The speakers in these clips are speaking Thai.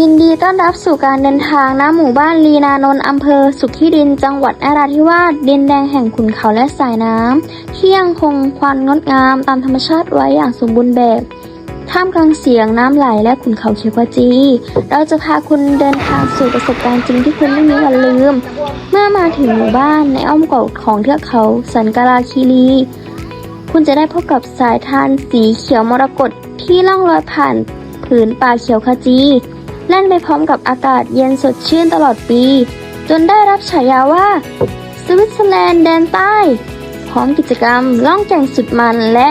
ยินดีต้อนรับสู่การเดินทางณหมู่บ้านลีนานนท์อำเภอสุขีริน จังหวัดนราธิวาสดินแดงแห่งขุนเขาและสายน้ำที่ยังคงความงดงามตามธรรมชาติไว้อย่างสมบูรณ์แบบ ท่ามกลางเสียงน้ำไหลและขุนเขาเขียวขจี เราจะพาคุณเดินทางสู่ประสบการณ์จริงที่คุณไม่มีวันลืม เมื่อมาถึงหมู่บ้านในอ้อมกอดของเทือกเขาสันกาลาคีรีคุณจะได้พบกับสายทานสีเขียวมรกตที่ล่องลอยผ่านผืนป่าเขียวขจี แล่นไปพร้อมกับอากาศเย็นสดชื่นตลอดปี จนได้รับฉายาว่า สวิตเซอร์แลนด์แดนใต้ พร้อมกิจกรรมล่องแก่งสุดมันและ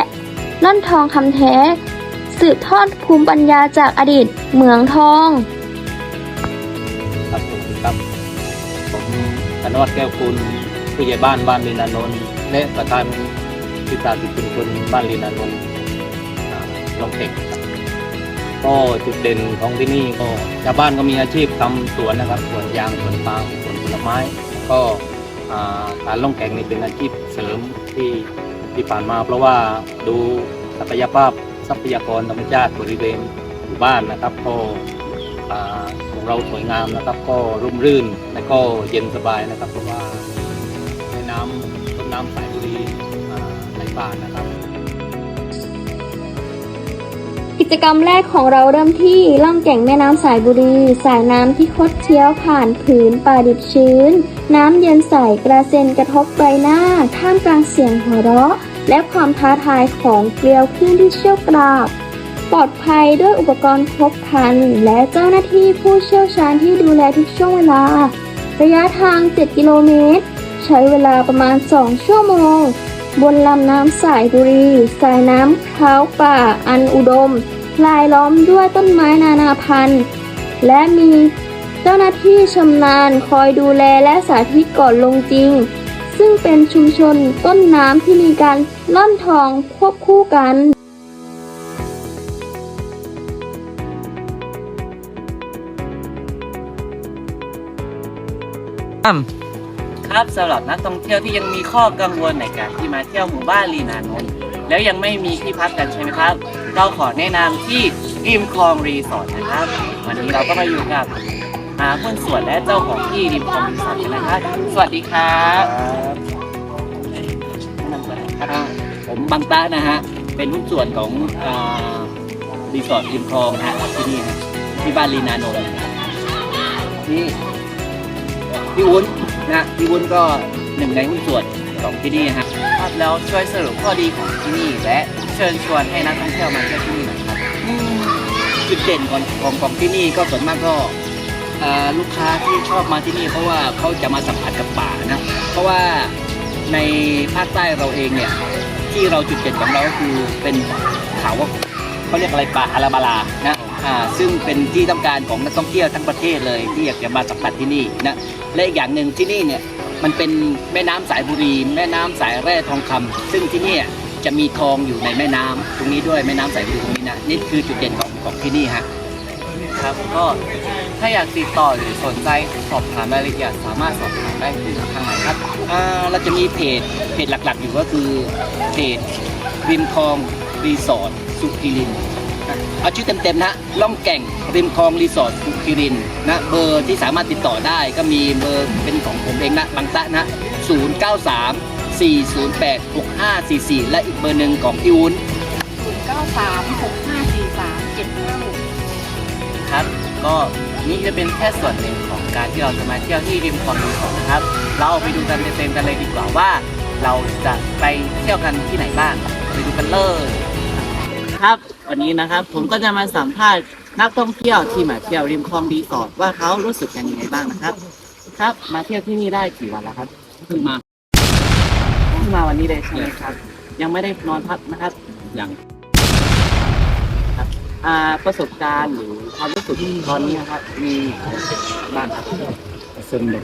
ล่อนทองคำแท้ สืบทอดภูมิปัญญาจากอดีตเหมืองทองครับผมครับผมธนวัฒน์แก้วคุณผู้ใหญ่บ้านบ้านลีนานนท์และประธานวิสาหกิจชุมชนบ้านลีนานนท์ลองเทคครับ ก็จุดเด่นของที่นี่ก็ชาวบ้านก็มีอาชีพทำสวนนะครับสวนยางสวนปาล์มสวนผลไม้ ก็การล่องแก่งนี่เป็นอาชีพเสริมที่ที่ผ่านมาเพราะว่าดูศักยภาพทรัพยากรธรรมชาติบริเวณหมู่บ้านนะครับก็ของเราสวยงามนะครับก็ร่มรื่นและก็เย็นสบายนะครับเพราะว่าในน้ำต้นน้ำสายบุรีอ่าไหลผ่านนะครับ จกรรมแรกของเราเริ่มที่ล่องแก่งแม่น้ำสายบุรี สายน้ำที่คดเคี้ยวผ่านผืนป่าดิบชื้น น้ำเย็นใสกระเซ็นกระทบใบหน้า ท่ามกลางเสียงหัวเราะ และความท้าทายของเกลียวคลื่นที่เชี่ยวกรากปลอดภัยด้วยอุปกรณ์ครบครัน และเจ้าหน้าที่ผู้เชี่ยวชาญที่ดูแลทุกช่วงเวลา ระยะทาง 7 กิโลเมตร ใช้เวลาประมาณ 2 ชั่วโมง บนลำน้ำสายบุรี สายน้ำค้าป่าอันอุดม ลายล้อมด้วยต้นไม้นานาพันธุ์ และมีเจ้าหน้าที่ชำนาญคอยดูแลและสาธิตก่อนลงจริง ซึ่งเป็นชุมชนต้นน้ำที่มีการล่อนทองควบคู่กันครับสำหรับนักท่องเที่ยวที่ยังมีข้อกังวลในการที่มาเที่ยวหมู่บ้านลีนานนท์ แล้วยังไม่มีที่พักกันใช่ไหมครับ เราขอแนะนำที่ริมคลองรีสอร์ทนะครับ วันนี้เราก็มาอยู่กับอาคนสวนและเจ้าของที่ริมคลองรีสอร์ทกันนะครับ สวัสดีครับแนะนำตัวหน่อยครับผมบังตะนะฮะ เป็นหุ้นส่วนของอ่ารีสอร์ทริมคลองนะฮะที่นี่นะที่บ้านลีนานนท์นี่ พี่วุ้นนะฮะพี่วุ้นก็หนึ่งในหุ้นส่วนของที่นี่ฮะ ครับแล้วช่วยสรุปข้อดีของที่นี่ และเชิญชวนให้นักท่องเที่ยวมาเที่ยวที่นี่หน่อยครับอืมจุดเด่นของของของที่นี่ก็ส่วนมากก็อ่าลูกค้าที่ชอบมาที่นี่เพราะว่าเขาจะมาสัมผัสกับป่านะเพราะว่าในภาคใต้เราเองเนี่ยที่เราจุดเด่นของเราก็คือเป็นเขาว่าเขาเรียกอะไรป่าอาราบาลานะอ่าซึ่งเป็นที่ต้องการของนักท่องเที่ยวทั้งประเทศเลยที่อยากจะมาสัมผัสที่นี่นะและอีกอย่างหนึ่งที่นี่เนี่ย มันเป็นแม่น้ำสายบุรี แม่น้ำสายแร่ทองคำซึ่งที่นี่จะมีทองอยู่ในแม่น้ำตรงนี้ด้วยแม่น้ำสายบุรีตรงนี้นะนี่คือจุดเด่นของของที่นี่ฮะครับก็ถ้าอยากติดต่อหรือสนใจสอบถามรายละเอียดสามารถสอบถามได้ที่ทางไหนครับอ่าเราจะมีเพจเพจหลักๆ อยู่ก็คือเพจริมคลองรีสอร์ทสุขิริน เอาชื่อเต็มๆนะล่องแก่งริมคลองรีสอร์ทสุขิรินทร์นะเบอร์ที่สามารถติดต่อได้ก็มีเบอร์เป็นของผมเองนะบางตะนะ093 408 6544 และอีกเบอร์หนึ่งของพี่วุ้น9365437ครับ ก็นี่จะเป็นแค่ส่วนหนึ่งของการที่เราจะมาเที่ยวที่ริมคลองรีสอร์ทนะครับ เราไปดูกันเต็มๆกันเลยดีกว่าว่า เราจะไปเที่ยวกันที่ไหนบ้าง ไปดูกันเลย ครับ วันนี้นะครับ ผมก็จะมาสัมภาษณ์นักท่องเที่ยวที่มาเที่ยวริมคลองรีสอร์ทว่าเขารู้สึกกันยังไงบ้างนะครับ ครับ มาเที่ยวที่นี่ได้กี่วันแล้วครับเพิ่งมาเพิ่งมาวันนี้เลยใช่ไหมครับ ยังไม่ได้นอนพักนะครับยังครับอ่าประสบการณ์หรือความรู้สึกตอนนี้นะครับ มีอะไรบ้างครับ สนุก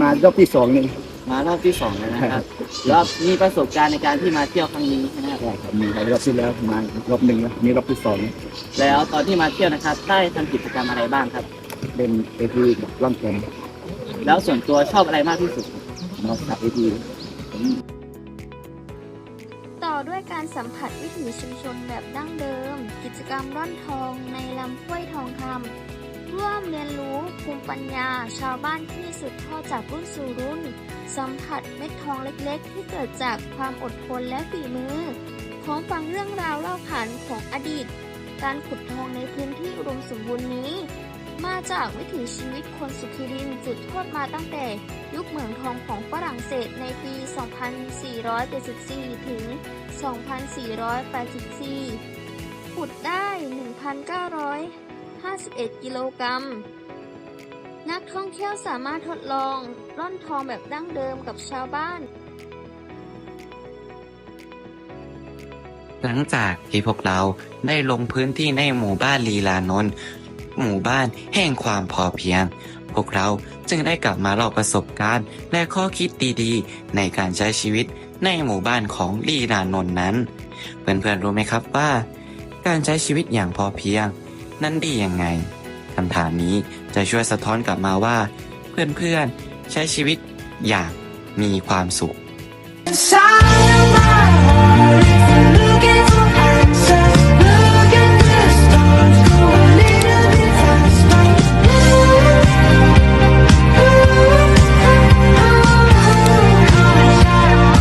มารอบที่สองนี่ มารอบที่สองแล้วนะครับแล้วมีประสบการณ์ในการที่มาเที่ยวครั้งนี้ใช่ไหมครับใช่ครับมีรอบที่แล้วมารอบหนึ่งแล้วมีรอบที่สองแล้วตอนที่มาเที่ยวนะครับได้ทำกิจกรรมอะไรบ้างครับเป็นเอทีกับร่องแก่งแล้วส่วนตัวชอบอะไรมากที่สุด นอกจากเอทีต่อด้วยการสัมผัสวิถีชุมชนแบบดั้งเดิม กิจกรรมร่อนทองในลำห้วยทองคำ ร่วมเรียนรู้ภูมิปัญญาชาวบ้านที่สืบทอดจากรุ่นสู่รุ่น สัมผัสเม็ดทองเล็กๆ ที่เกิดจากความอดทนและฝีมือ พร้อมฟังเรื่องราวเล่าขานของอดีต การขุดทองในพื้นที่อุดมสมบูรณ์นี้ มาจากวิถีชีวิตคนสุขิรินสืบทอดมาตั้งแต่ยุคเหมืองทองของฝรั่งเศสในปี 2474 ถึง 2484 ขุดได้ 1,900 51 กิโลกรัม นักท่องเที่ยวสามารถทดลองร่อนทองแบบดั้งเดิมกับชาวบ้าน หลังจากที่พวกเราได้ลงพื้นที่ในหมู่บ้านลีลานนท์หมู่บ้านแห่งความพอเพียง พวกเราจึงได้กลับมาเล่าประสบการณ์และข้อคิดดีๆ ในการใช้ชีวิตในหมู่บ้านของลีลานนท์นั้น เพื่อนๆรู้ไหมครับว่า การใช้ชีวิตอย่างพอเพียง นั้นดียังไงคำถามนี้จะช่วยสะท้อนกลับมาว่า เพื่อนๆใช้ชีวิตอย่างมีความสุข